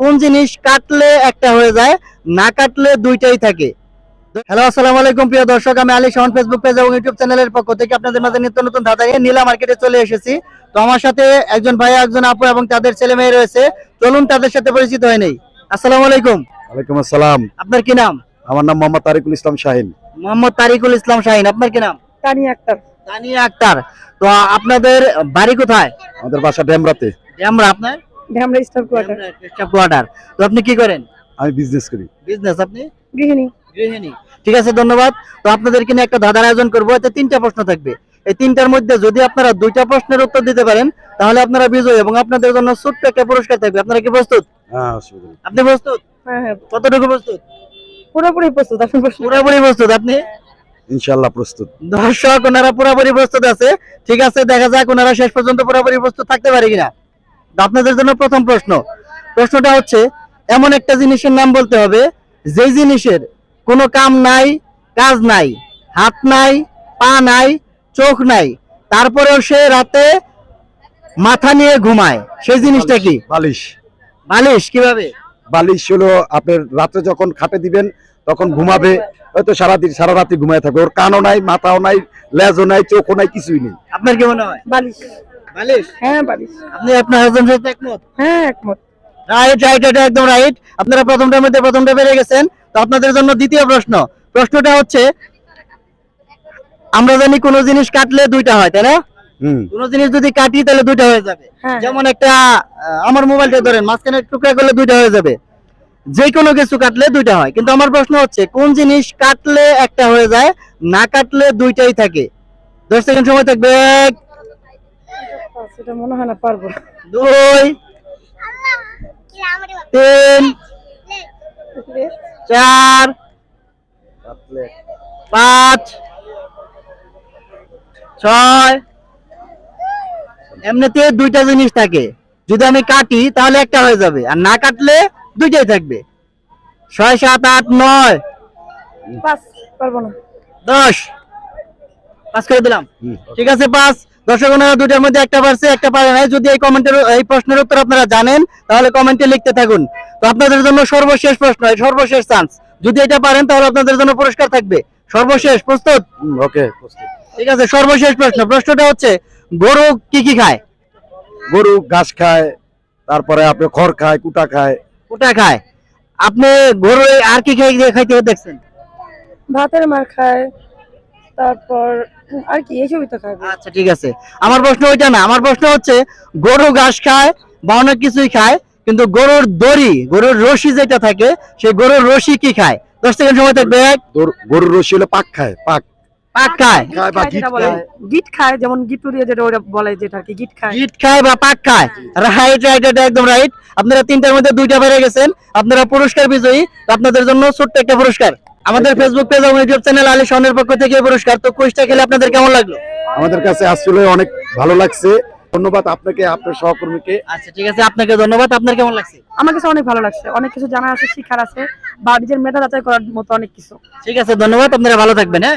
কোন জিনিস কাটলে একটা হয়ে যায় না কাটলে দুইটাই থাকে। হ্যালো আসসালামু আলাইকুম প্রিয় দর্শক আমি আলী শাহন ফেসবুক পেজ এবং ইউটিউব চ্যানেলের পক্ষ থেকে আপনাদের মাঝে নিত্য নতুন ধাঁধা নিয়ে নীলা মার্কেটে চলে এসেছি। তো আমার সাথে একজন ভাই একজন আপু এবং তাদের ছেলে মেয়ে রয়েছে। চলুন তাদের সাথে পরিচিত হয় নেই। আসসালামু আলাইকুম। ওয়ালাইকুম আসসালাম। আপনার কি নাম? আমার নাম মোহাম্মদ তারিকুল ইসলাম শাহিন। মোহাম্মদ তারিকুল ইসলাম শাহিন আপনার কি নাম? তানি আক্তার। তানিয়া আক্তার। তো আপনাদের বাড়ি কোথায়? আমাদের বাসা ডেমরাতে। আমরা আপনার? স্টাফ কোয়ার্টার কোয়ার্টার তো আপনি কি করেন? আমি বিজনেস করি। বিজনেস আপনি? গৃহিণী। গৃহিণী। ঠিক আছে ধন্যবাদ। তো আপনাদেরকে নিয়ে একটা ধাঁধার আয়োজন করব। এতে তিনটা প্রশ্ন থাকবে। এই তিনটার মধ্যে যদি আপনারা দুইটা প্রশ্নের উত্তর দিতে পারেন তাহলে আপনারা বিজয়ী এবং আপনাদের জন্য ছোট্ট একটা পুরস্কার থাকবে। আপনারা কি প্রস্তুত? হ্যাঁ অসুবিধা নেই। আপনি প্রস্তুত? হ্যাঁ হ্যাঁ। কতটুকু প্রস্তুত? পুরোপুরি প্রস্তুত আপনি পুরোপুরি প্রস্তুত আপনি? ইনশাল্লাহ প্রস্তুত। দর্শক ওনারা পুরোপুরি প্রস্তুত আছে। ঠিক আছে দেখা যাক ওনারা শেষ পর্যন্ত পুরোপুরি প্রস্তুত থাকতে পারে কিনা। আপনাদের জন্য প্রথম প্রশ্ন। প্রশ্নটা হচ্ছে এমন একটা জিনিসের নাম বলতে হবে যে জিনিসের কোনো কাম নাই কাজ নাই হাত নাই পা নাই চোখ নাই তারপরেও সে রাতে মাথা নিয়ে ঘুমায়। সেই জিনিসটা কি? বালিশ। বালিশ কীভাবে? বালিশ হলো আপনার রাত্রে যখন খাটে দিবেন তখন ঘুমাবে হয়তো সারাদিন সারা রাতে ঘুমায় থাকবে ওর কানও নাই মাথাও নাই লেজও নাই চোখও নাই কিছুই নেই। আপনার কি মনে হয়? বালিশ। বালিশ হ্যাঁ বালিশ আপনি আপনার হাজবেন্ড সাথে একমত? হ্যাঁ একমত। রাইট রাইট এটা একদম রাইট আপনারা প্রথমটার মধ্যে প্রথমটা পেরে গেছেন। তো আপনাদের জন্য দ্বিতীয় প্রশ্ন। প্রশ্নটা হচ্ছে আমরা জানি কোনো জিনিস কাটলে দুইটা হয় তাই না? হুম। কোনো জিনিস যদি কাটি তাহলে দুইটা হয়ে যাবে। হ্যাঁ। যেমন একটা আমার মোবাইলটা ধরেন মাঝখানে টুকরা করলে দুইটা হয়ে যাবে। যে কোনো কিছু কাটলে দুইটা হয়। কিন্তু আমার প্রশ্ন হচ্ছে কোন জিনিস কাটলে একটা হয়ে যায় না কাটলে দুইটাই থাকে? দশ সেকেন্ড সময় থাকবে সেটা মনে হয় না পারব। দুই তিন চার পাঁচ ছয়। এমনিতে দুইটা জিনিস থাকে। যদি আমি কাটি তাহলে একটা হয়ে যাবে। আর না কাটলে দুইটাই থাকবে। ছয় সাত আট নয়। পারব না। দশ। পাস করে দিলাম। ঠিক আছে পাস। দর্শক ওনারা দুইটার মধ্যে একটা পারছে একটা পারে নাই। যদি এই কমেন্টের এই প্রশ্নের উত্তর আপনারা জানেন তাহলে কমেন্টে লিখতে থাকুন। তো আপনাদের জন্য সর্বশেষ প্রশ্ন এই সর্বশেষ চান্স যদি এটা পারেন তাহলে আপনাদের জন্য পুরস্কার থাকবে। সর্বশেষ প্রস্তুত? ওকে প্রস্তুত। ঠিক আছে সর্বশেষ প্রশ্ন। প্রশ্নটা হচ্ছে গরু কি কি খায়? গরু ঘাস খায় তারপরে আপনি খড় খায় কুটা খায়। ওটা খায়। আপনি গরু আর কি খেয়ে খাইতে দেখছেন? ভাতের মার খায়। তারপর আর কি এইসবই তো খায় আচ্ছা ঠিক আছে। আমার প্রশ্ন ওইটা না আমার প্রশ্ন হচ্ছে গরু ঘাস খায় বা অনেক কিছুই খায় কিন্তু গরুর দড়ি গরুর রশি যেটা থাকে সেই গরুর রশি কি খায়? দশ সেকেন্ড সময় থাকবে। গরুর রসি হলে পাক খায় পাক। পাক খায়? খায় বা খায় গিট খায় যেমন গিট্টু দিয়ে যেটা ওরা বলে যেটা কি গিট খায়। গিট খায় বা পাক খায়? রাইট রাইট এটা একদম রাইট আপনারা তিনটার মধ্যে দুইটা বেড়ে গেছেন। আপনারা পুরস্কার বিজয়ী। আপনাদের জন্য ছোট্ট একটা পুরস্কার। আমাদের ফেসবুক পেজ এবং ইউটিউব চ্যানেল আলী শাহনের পক্ষ থেকে এই পুরস্কার। তো কুইজটা খেলে আপনাদের কেমন লাগল? আমাদের কাছে আসলে অনেক ভালো লাগছে। ধন্যবাদ আপনাকে আপনার সহকর্মীকে। আচ্ছা ঠিক আছে আপনাকে ধন্যবাদ। আপনার কেমন লাগছে? আমার কাছে অনেক ভালো লাগছে। অনেক কিছু জানা আছে শিখার আছে বা নিজের মেধা যাচাই করার মতো অনেক কিছু। ঠিক আছে ধন্যবাদ। আপনারা ভালো থাকবেন হ্যাঁ?